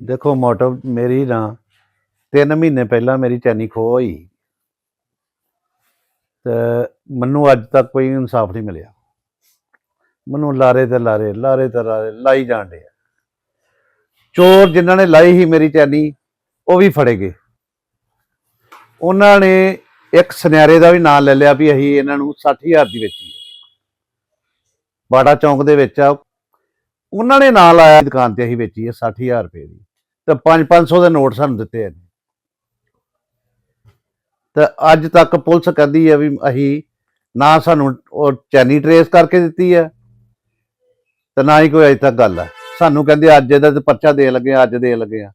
ਦੇਖੋ ਮੋਟਿਵ ਮੇਰੀ ਨਾ 3 ਮਹੀਨੇ ਪਹਿਲਾਂ ਮੇਰੀ ਚੈਨੀ ਖੋ ਹੋਈ। ਤੇ ਮੈਨੂੰ ਅੱਜ ਤੱਕ ਕੋਈ ਇਨਸਾਫ ਨਹੀਂ ਮਿਲਿਆ। ਮੈਨੂੰ ਲਾਰੇ ਤੇ ਲਾਰੇ ਲਾਰੇ ਤੇ ਲਾਰੇ ਲਾਈ ਜਾਣ ਦੇ ਚੋਰ ਜਿਨ੍ਹਾਂ ਨੇ ਲਾਈ ਸੀ ਮੇਰੀ ਚੈਨੀ, ਉਹ ਵੀ ਫੜੇ ਗਏ। ਉਹਨਾਂ ਨੇ ਇੱਕ ਸੁਨਿਆਰੇ ਦਾ ਵੀ ਨਾਮ ਲੈ ਲਿਆ ਵੀ ਅਸੀਂ ਇਹਨਾਂ ਨੂੰ 60000 ਦੀ ਵੇਚੀ ਹੈ। ਬਾੜਾ ਚੌਂਕ ਦੇ ਵਿੱਚ ਆ। ਉਹਨਾਂ ਨੇ ਨਾਂ ਲਾਇਆ ਦੁਕਾਨ ਤੇ ਅਸੀਂ ਵੇਚੀ ਹੈ 60000 ਰੁਪਏ ਦੀ। ਤੇ 5-500 ਦੇ ਨੋਟ ਸਾਨੂੰ ਦਿੱਤੇ ਆ ਤੇ ਅੱਜ ਤੱਕ ਪੁਲਿਸ ਕਹਿੰਦੀ ਹੈ ਵੀ ਅਸੀਂ ਨਾ ਸਾਨੂੰ ਉਹ ਚੈਨੀ ਟਰੇਸ ਕਰਕੇ ਦਿੱਤੀ ਹੈ ਤੇ ਨਾ ਹੀ ਕੋਈ ਅਜੇ ਤੱਕ ਗੱਲ ਹੈ ਸਾਨੂੰ ਕਹਿੰਦੇ ਅੱਜ ਇਹਦਾ ਤੇ ਪਰਚਾ ਦੇ ਲੱਗੇ ਆ, ਅੱਜ ਦੇ ਲੱਗੇ ਆ।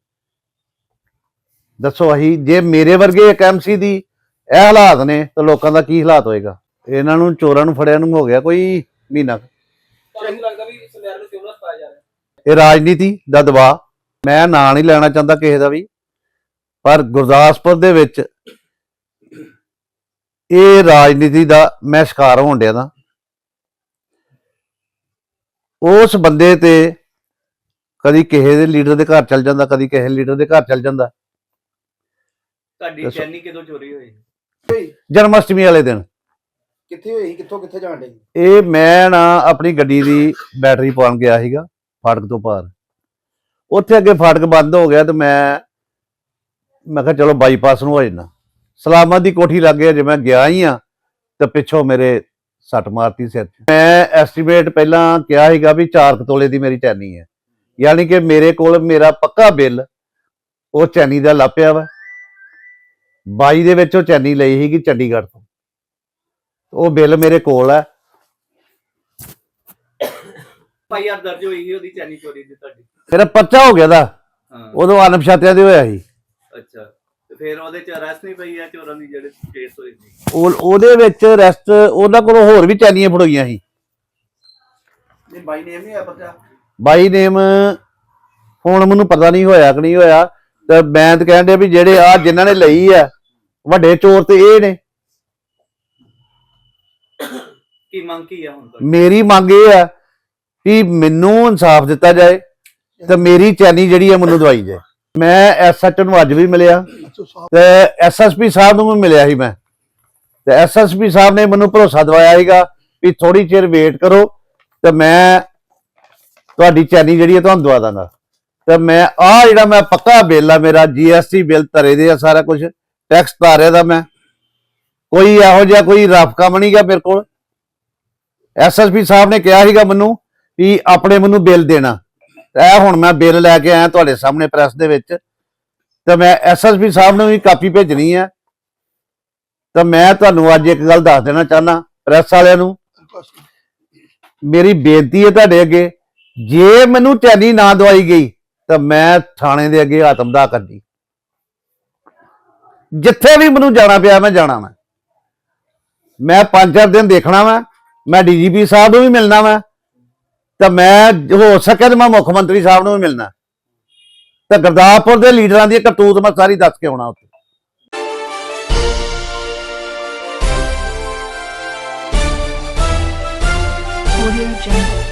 ਦੱਸੋ ਅਸੀਂ ਜੇ ਮੇਰੇ ਵਰਗੇ ਇੱਕ ਐਮਸੀ ਦੀ ਇਹ ਹਾਲਾਤ ਨੇ ਤਾਂ ਲੋਕਾਂ ਦਾ ਕੀ ਹਾਲਾਤ ਹੋਏਗਾ? ਇਹਨਾਂ ਨੂੰ ਚੋਰਾਂ ਨੂੰ ਫੜਿਆ ਨੂੰ ਹੋ ਗਿਆ ਕੋਈ ਮਹੀਨਾ ਇਹ ਰਾਜਨੀਤੀ ਦਾ ਦਬਾਅ। ਮੈਂ ਨਾਂ ਨਹੀਂ ਲੈਣਾ ਚਾਹੁੰਦਾ ਕਿਸੇ ਦਾ ਵੀ ਪਰ ਗੁਰਦਾਸਪੁਰ ਦੇ ਵਿੱਚ ਇਹ ਰਾਜਨੀਤੀ ਦਾ ਮੈਂ ਸ਼ਿਕਾਰ ਹੋਣ ਡਿਆ ਦਾ ਉਸ ਬੰਦੇ ਤੇ ਕਦੀ ਕਿਸੇ ਦੇ ਲੀਡਰ ਦੇ ਘਰ ਚਲ ਜਾਂਦਾ ਕਦੀ ਕਿਸੇ ਲੀਡਰ ਦੇ ਘਰ ਚਲ ਜਾਂਦਾ। ਤੁਹਾਡੀ ਦੱਸੋ। ਚੈਨੀ ਕਦੋਂ ਚੋਰੀ ਹੋਈ? ਹੋਈ ਜਨਮ ਅਸ਼ਟਮੀ ਵਾਲੇ ਦਿਨ। ਕਿੱਥੇ ਹੋਈ ਕਿੱਥੋਂ ਕਿੱਥੇ ਜਾਣ ਡਈ? ਇਹ ਮੈਂ ਨਾ ਆਪਣੀ ਗੱਡੀ ਦੀ ਬੈਟਰੀ ਪਾਉਣ ਗਿਆ ਸੀਗਾ ਫਾਟਕ ਤੋਂ ਪਾਰ। ਉੱਥੇ ਅੱਗੇ ਫਾਟਕ ਬੰਦ ਹੋ ਗਿਆ ਤੇ ਮੈਂ ਮੈਂ ਕਿਹਾ ਚਲੋ ਬਾਈਪਾਸ ਨੂੰ ਹੋ ਜਾਣਾ। ਸਲਾਮਤ ਦੀ ਕੋਠੀ ਲੱਗ ਗਿਆ ਜੇ ਮੈਂ ਗਿਆ ਹੀ ਆ ਤੇ ਪਿੱਛੋਂ ਮੇਰੇ ਸੱਟ ਮਾਰਤੀ ਸਿਰ ਮੈਂ ਐਸਟੀਮੇਟ ਪਹਿਲਾਂ ਕਿਹਾ ਸੀਗਾ ਵੀ 4 ਤੋਲੇ ਦੀ ਮੇਰੀ ਚੈਨੀ ਹੈ। ਯਾਨੀ ਕਿ ਮੇਰੇ ਕੋਲ ਮੇਰਾ ਪੱਕਾ ਬਿੱਲ, ਉਹ ਚੈਨੀ ਦਾ ਲਾਪਿਆ ਵਾ। 22 ਦੇ ਵਿੱਚ ਉਹ ਚੈਨੀ ਲਈ ਸੀਗੀ ਚੰਡੀਗੜ੍ਹ ਤੋਂ। ਉਹ ਬਿੱਲ ਮੇਰੇ ਕੋਲ ਹੈ। ਭਾਈ ਯਾਰ ਦਰਜ ਹੋਈ ਸੀ ਉਹਦੀ ਚੈਨੀ ਚੋਰੀ ਦੀ ਤੁਹਾਡੀ। ਮੇਰਾ ਪਰਚਾ ਹੋ ਗਿਆ ਦਾ। ਹਾਂ। ਉਦੋਂ ਅਨਪਛਾਤਿਆਂ ਦੇ ਹੋਇਆ ਸੀ। ਅੱਛਾ। ਤੇ ਫਿਰ ਉਹਦੇ ਚ ਅਰੈਸਟ ਨਹੀਂ ਪਈ ਆ ਚੋਰਾਂ ਦੀ ਜਿਹੜੇ ਕੇਸ ਹੋਏ ਸੀ? ਉਹ ਉਹਦੇ ਵਿੱਚ ਰੈਸਟ ਉਹਨਾਂ ਕੋਲ ਹੋਰ ਵੀ ਚੈਨੀਆਂ ਫੜੋਈਆਂ ਸੀ। ਨਹੀਂ ਬਾਈ ਨੇਮ ਨਹੀਂ ਆ ਪਤਾ ਬਾਈ ਨੇਮ ਹੁਣ ਮੈਨੂੰ ਪਤਾ ਨਹੀਂ ਹੋਇਆ ਕਿ ਨਹੀਂ ਹੋਇਆ। ਤੇ ਮੈਂ ਤਾਂ ਡਿਆ ਵੀ ਜਿਹੜੇ ਆ ਜਿਨ੍ਹਾਂ ਨੇ ਲਈ ਆ ਵੱਡੇ ਚੋਰ ਤੇ ਇਹ ਨੇ। ਕੀ ਮੰਗ ਕੀ ਆ ਹੁਣ ਤੱਕ ਮੇਰੀ ਮੰਗ ਇਹ ਆ ਕਿ ਮੈਨੂੰ ਇਨਸਾਫ ਦਿੱਤਾ ਜਾਏ। ਤੇ ਮੇਰੀ ਚੈਨੀ ਜਿਹੜੀ ਆ ਮੈਨੂੰ ਦਵਾਈ ਜਾਏ ਮੈਂ ਐਸਐਚ ਨੂੰ ਅੱਜ ਵੀ ਮਿਲਿਆ। ਤੇ ਐਸਐਸਪੀ ਸਾਹਿਬ ਨੂੰ ਵੀ ਮਿਲਿਆ ਸੀ ਮੈਂ। ਤੇ ਐਸਐਸਪੀ ਸਾਹਿਬ ਨੇ ਮੈਨੂੰ ਭਰੋਸਾ ਦਵਾਇਆ ਸੀਗਾ ਵੀ ਥੋੜੀ ਚਿਰ ਵੇਟ ਕਰੋ ਤੇ ਮੈਂ ਤੁਹਾਡੀ ਚੈਨੀ ਜਿਹੜੀ ਹੈ ਤੁਹਾਨੂੰ ਦਵਾ ਦਾਂਗਾ। ਤੇ ਮੈਂ ਆ ਜਿਹੜਾ ਮੈਂ ਪੱਕਾ ਬਿੱਲ ਆ ਮੇਰਾ ਜੀਐਸਟੀ ਬਿੱਲ ਧਰੇ ਦੇ ਆ ਸਾਰਾ ਕੁਝ ਟੈਕਸ ਧਾਰਿਆ ਦਾ ਮੈਂ। ਕੋਈ ਇਹੋ ਜਿਹਾ ਕੋਈ ਰਫ ਕੰਮ ਨਹੀਂ ਮੇਰੇ ਕੋਲ। ਐਸਐਸਪੀ ਸਾਹਿਬ ਨੇ ਕਿਹਾ ਸੀਗਾ ਮੈਨੂੰ ਵੀ ਆਪਣੇ ਮੈਨੂੰ ਬਿੱਲ ਦੇਣਾ। ਇਹ ਹੁਣ ਮੈਂ ਬਿੱਲ ਲੈ ਕੇ ਆਇਆ ਤੁਹਾਡੇ ਸਾਹਮਣੇ ਪ੍ਰੈਸ ਦੇ ਵਿੱਚ, ਤੇ ਮੈਂ ਐਸਐਸਪੀ ਸਾਹਿਬ ਨੂੰ ਵੀ ਕਾਪੀ ਭੇਜਣੀ ਹੈ ਤਾਂ ਮੈਂ ਤੁਹਾਨੂੰ ਅੱਜ ਇੱਕ ਗੱਲ ਦੱਸ ਦੇਣਾ ਚਾਹਨਾ ਪ੍ਰੈਸ ਵਾਲਿਆਂ ਨੂੰ। ਮੇਰੀ ਬੇਨਤੀ ਹੈ ਤੁਹਾਡੇ ਅੱਗੇ, ਜੇ ਮੈਨੂੰ ਚੈਨੀ ਨਾ ਦਵਾਈ ਗਈ, ਤਾਂ ਮੈਂ ਥਾਣੇ ਦੇ ਅੱਗੇ ਆਤਮਦਾਹ ਕਰਦੀ। ਜਿੱਥੇ ਵੀ ਮੈਨੂੰ ਜਾਣਾ ਪਿਆ, ਮੈਂ ਜਾਣਾ ਮੈਂ ਮੈਂ ਪੰਜ ਚਾਰ ਦਿਨ ਦੇਖਣਾ ਵਾ, ਮੈਂ ਡੀਜੀਪੀ ਸਾਹਿਬ ਨੂੰ ਵੀ ਮਿਲਣਾ ਵਾ। ਤਾਂ ਮੈਂ ਹੋ ਸਕਿਆ ਤੇ ਮੈਂ ਮੁੱਖ ਮੰਤਰੀ ਸਾਹਿਬ ਨੂੰ ਵੀ ਮਿਲਣਾ ਤਾਂ ਗੁਰਦਾਸਪੁਰ ਦੇ ਲੀਡਰਾਂ ਦੀ ਕਰਤੂਤ ਮੈਂ ਸਾਰੀ ਦੱਸ ਕੇ ਆਉਣਾ ਉੱਥੇ Audio Jungle.